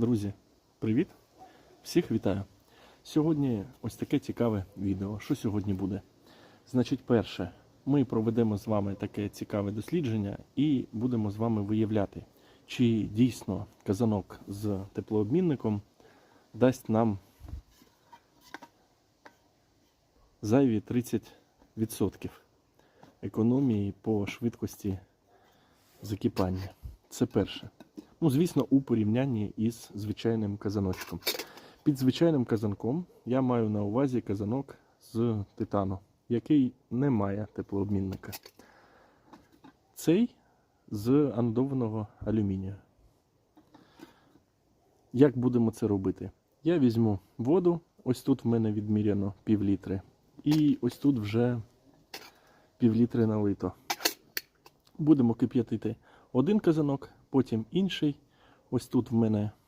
Друзі, привіт! Всіх вітаю! Сьогодні ось таке цікаве відео. Що сьогодні буде? Значить, перше, ми проведемо з вами таке цікаве дослідження і будемо з вами виявляти, чи дійсно казанок з теплообмінником дасть нам зайві 30% економії по швидкості закипання. Це перше. Ну, звісно, у порівнянні із звичайним казаночком. Під звичайним казанком я маю на увазі казанок з титану, який не має теплообмінника. Цей з анодованого алюмінію. Як будемо це робити? Я візьму воду, ось тут в мене відміряно пів літри, і ось тут вже пів літри налито. Будемо кип'ятити один казанок, потім інший. Ось тут в мене